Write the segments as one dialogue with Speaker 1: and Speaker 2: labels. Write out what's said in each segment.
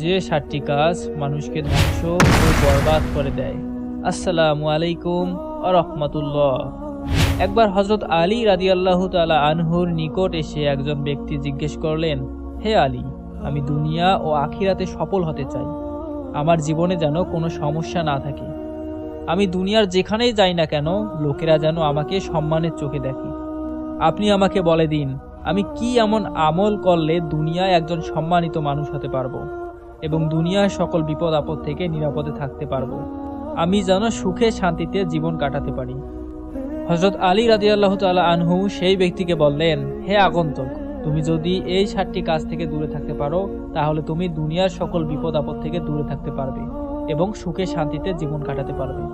Speaker 1: যে সাতটি কাজ মানুষকে ধ্বংস ও বরবাদ করে দেয়। আসসালামু আলাইকুম আ রহমতুল্লাহ। একবার হজরত আলী রাদিয়াল্লাহ তালা আনহুর নিকট এসে একজন ব্যক্তি জিজ্ঞেস করলেন, হে আলী, আমি দুনিয়া ও আখিরাতে সফল হতে চাই। আমার জীবনে যেন কোনো সমস্যা না থাকে। আমি দুনিয়ার যেখানেই যাই না কেন, লোকেরা যেন আমাকে সম্মানের চোখে দেখে। আপনি আমাকে বলে দিন, আমি কি এমন আমল করলে দুনিয়ায় একজন সম্মানিত মানুষ হতে পারব? এবং দুনিয়ার সকল বিপদ আপদ থেকে নিরাপদে থাকতে পারব। আমি যেন সুখে শান্তিতে জীবন কাটাতে পারি। হজরত আলী রাদিয়াল্লাহ তাআলা আনহু সেই ব্যক্তিকে বললেন, হে আগন্তক, তুমি যদি এই সাতটি কাজ থেকে দূরে থাকতে পারো, তাহলে তুমি দুনিয়ার সকল বিপদ আপদ থেকে দূরে থাকতে পারবে এবং সুখে শান্তিতে জীবন কাটাতে পারবে।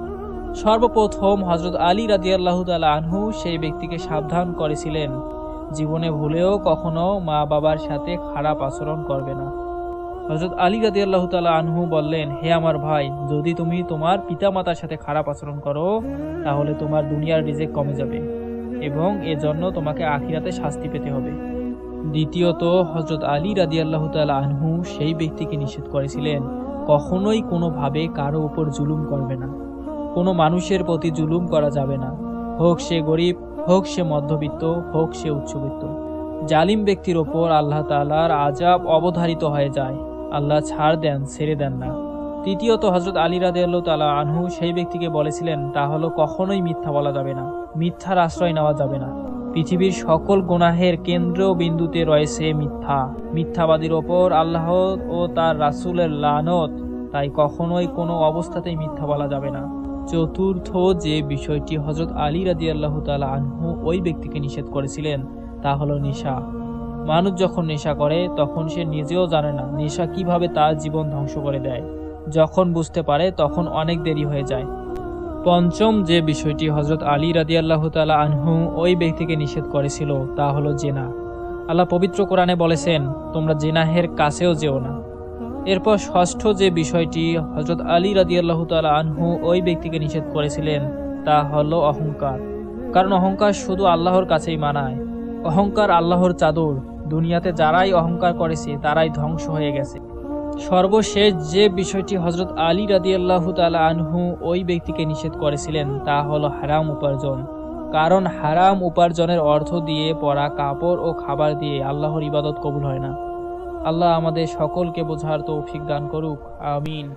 Speaker 1: সর্বপ্রথম হজরত আলী রাদিয়াল্লাহ তাআলা আনহু সেই ব্যক্তিকে সাবধান করেছিলেন। জীবনে ভুলেও কখনো মা বাবার সাথে খারাপ আচরণ করবে না। হজরত আলী রাদি আল্লাহ তালা আনহু বললেন, হে আমার ভাই, যদি তুমি তোমার পিতামাতার সাথে খারাপ আচরণ করো, তাহলে তোমার দুনিয়ার রিজেক কমে যাবে এবং এজন্য তোমাকে আখিরাতে শাস্তি পেতে হবে। দ্বিতীয়ত হজরত আলী রাদি আল্লাহ তালা আনহু সেই ব্যক্তিকে নিষেধ করেছিলেন, কখনোই কোনোভাবে কারও উপর জুলুম করবে না। কোনো মানুষের প্রতি জুলুম করা যাবে না। হোক সে গরিব, হোক সে মধ্যবিত্ত, হোক সে উচ্চবিত্ত। জালিম ব্যক্তির ওপর আল্লাহ তালার আজাব অবধারিত হয়ে যায়। আল্লাহ ছাড় দেন, ছেড়ে দেন না। তৃতীয়ত হজরত আলী রাদিয়াল্লাহু তালা আনহু সেই ব্যক্তিকে বলেছিলেন, তা হলো কখনোই মিথ্যা বলা যাবে না। মিথ্যার আশ্রয় নেওয়া যাবে না। পৃথিবীর সকল গুনাহের কেন্দ্র বিন্দুতে রয়েছে মিথ্যা। মিথ্যাবাদীর ওপর আল্লাহ ও তার রাসূলের লানত। তাই কখনোই কোনো অবস্থাতেই মিথ্যা বলা যাবে না। চতুর্থ যে বিষয়টি হজরত আলী রাদি আল্লাহ তালা আনহু ওই ব্যক্তিকে নিষেধ করেছিলেন, তা হলো নেশা। মানুষ যখন নেশা করে, তখন সে নিজেও জানে না নেশা কীভাবে তার জীবন ধ্বংস করে দেয়। যখন বুঝতে পারে, তখন অনেক দেরি হয়ে যায়। পঞ্চম যে বিষয়টি হজরত আলী রাদি আল্লাহ তালা আনহু ওই ব্যক্তিকে নিষেধ করেছিল, তা হলো জেনা। আল্লাহ পবিত্র কোরআনে বলেছেন, তোমরা জেনাহের কাছেও যেও না। এরপর ষষ্ঠ যে বিষয়টি হজরত আলী রাদি আল্লাহ তালা আনহু ওই ব্যক্তিকে নিষেধ করেছিলেন, তা হলো অহংকার। কারণ অহংকার শুধু আল্লাহর কাছেই মানায়। অহংকার আল্লাহর চাদর। দুনিয়াতে যারাই অহংকার করেছে, তারাই ধ্বংস হয়ে গেছে। সর্বশেষ যে বিষয়টি হজরত আলী রাদি আল্লাহ তালা আনহু ওই ব্যক্তিকে নিষেধ করেছিলেন, তা হলো হারাম উপার্জন। কারণ হারাম উপার্জনের অর্থ দিয়ে পরা কাপড় ও খাবার দিয়ে আল্লাহর ইবাদত কবুল হয় না। আল্লাহ আমাদের সকলকে বোঝার তৌফিক দান করুক, আমিন।